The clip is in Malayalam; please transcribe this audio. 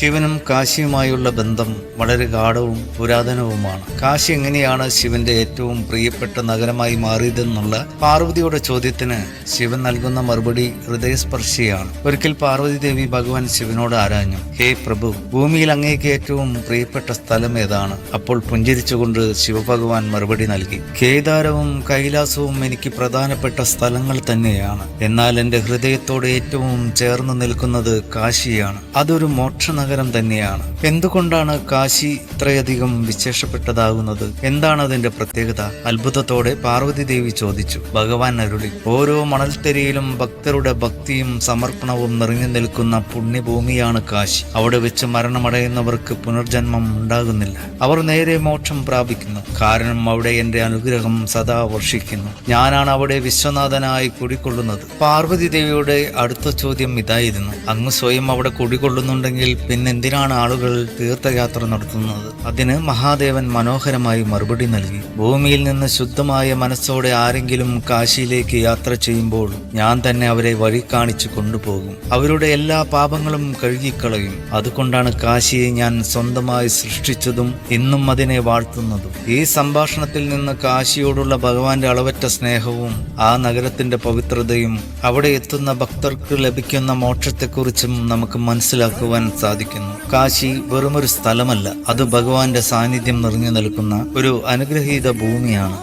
ശിവനും കാശിയുമായുള്ള ബന്ധം വളരെ ഗാഠവും പുരാതനവുമാണ്. കാശി എങ്ങനെയാണ് ശിവന്റെ ഏറ്റവും പ്രിയപ്പെട്ട നഗരമായി മാറിയതെന്നുള്ള പാർവതിയുടെ ചോദ്യത്തിന് ശിവൻ നൽകുന്ന മറുപടി ഹൃദയസ്പർശിയാണ്. ഒരിക്കൽ പാർവതി ദേവി ഭഗവാൻ ശിവനോട് ആരാഞ്ഞു ഹേ പ്രഭു ഭൂമിയിൽ അങ്ങേക്ക് ഏറ്റവും പ്രിയപ്പെട്ട സ്ഥലം ഏതാണ്? അപ്പോൾ പുഞ്ചിരിച്ചുകൊണ്ട് ശിവഭഗവാൻ മറുപടി നൽകി കേദാരവും കൈലാസവും എനിക്ക് പ്രധാനപ്പെട്ട സ്ഥലങ്ങൾ തന്നെയാണ്. എന്നാൽ എന്റെ ഹൃദയത്തോട് ഏറ്റവും ചേർന്ന് നിൽക്കുന്നത് കാശിയാണ്. അതൊരു മോക്ഷനഗരം തന്നെയാണ്. എന്തുകൊണ്ടാണ് കാശി ഇത്രയധികം വിശേഷപ്പെട്ടതാകുന്നത്? എന്താണ് അതിന്റെ പ്രത്യേകത? അത്ഭുതത്തോടെ പാർവതി ദേവി ചോദിച്ചു. ഭഗവാൻ അരുളി ഓരോ മണൽത്തരിയിലും ഭക്തരുടെ ഭക്തിയും സമർപ്പണവും നിറഞ്ഞു നിൽക്കുന്ന പുണ്യഭൂമിയാണ് കാശി. അവിടെ വെച്ച് മരണമടയുന്നവർക്ക് പുനർജന്മം ഉണ്ടാകുന്നില്ല. അവർ നേരെ മോക്ഷം പ്രാപിക്കുന്നു. കാരണം അവിടെ എന്റെ അനുഗ്രഹം സദാ വർഷിക്കുന്നു. ഞാനാണ് അവിടെ വിശ്വനാഥനായി കുടികൊള്ളുന്നത്. പാർവതി ദേവിയുടെ അടുത്ത ചോദ്യം ഇതായിരുന്നു. അങ്ങ് സ്വയം അവിടെ കുടികൊള്ളുന്നുണ്ടെങ്കിൽ പിന്നെന്തിനാണ് ആളുകൾ തീർത്ഥയാത്ര നടത്തുന്നത്? അതിന് മഹാദേവൻ മനോഹരമായി മറുപടി നൽകി. ഭൂമിയിൽ നിന്ന് ശുദ്ധമായ മനസ്സോടെ ആരെങ്കിലും കാശിയിലേക്ക് യാത്ര ചെയ്യുമ്പോൾ ഞാൻ തന്നെ അവരെ വഴി കാണിച്ചു കൊണ്ടുപോകും. അവരുടെ എല്ലാ പാപങ്ങളും കഴുകിക്കളയും. അതുകൊണ്ടാണ് കാശിയെ ഞാൻ സ്വന്തമായി സൃഷ്ടിച്ചതും ഇന്നും അതിനെ വാഴ്ത്തുന്നതും. ഈ സംഭാഷണത്തിൽ നിന്ന് കാശിയോടുള്ള ഭഗവാന്റെ അളവറ്റ സ്നേഹവും ആ നഗരത്തിന്റെ പവിത്രതയും അവിടെ എത്തുന്ന ഭക്തർക്ക് ലഭിക്കുന്ന മോക്ഷത്തെക്കുറിച്ചും നമുക്ക് മനസ്സിലാക്കുവാൻ സാധിക്കുന്നു കാശി വെറുമൊരു സ്ഥലമല്ല. അത് ഭഗവാന്റെ സാന്നിധ്യം നിറഞ്ഞു നിൽക്കുന്ന ഒരു അനുഗ്രഹീത ഭൂമിയാണ്.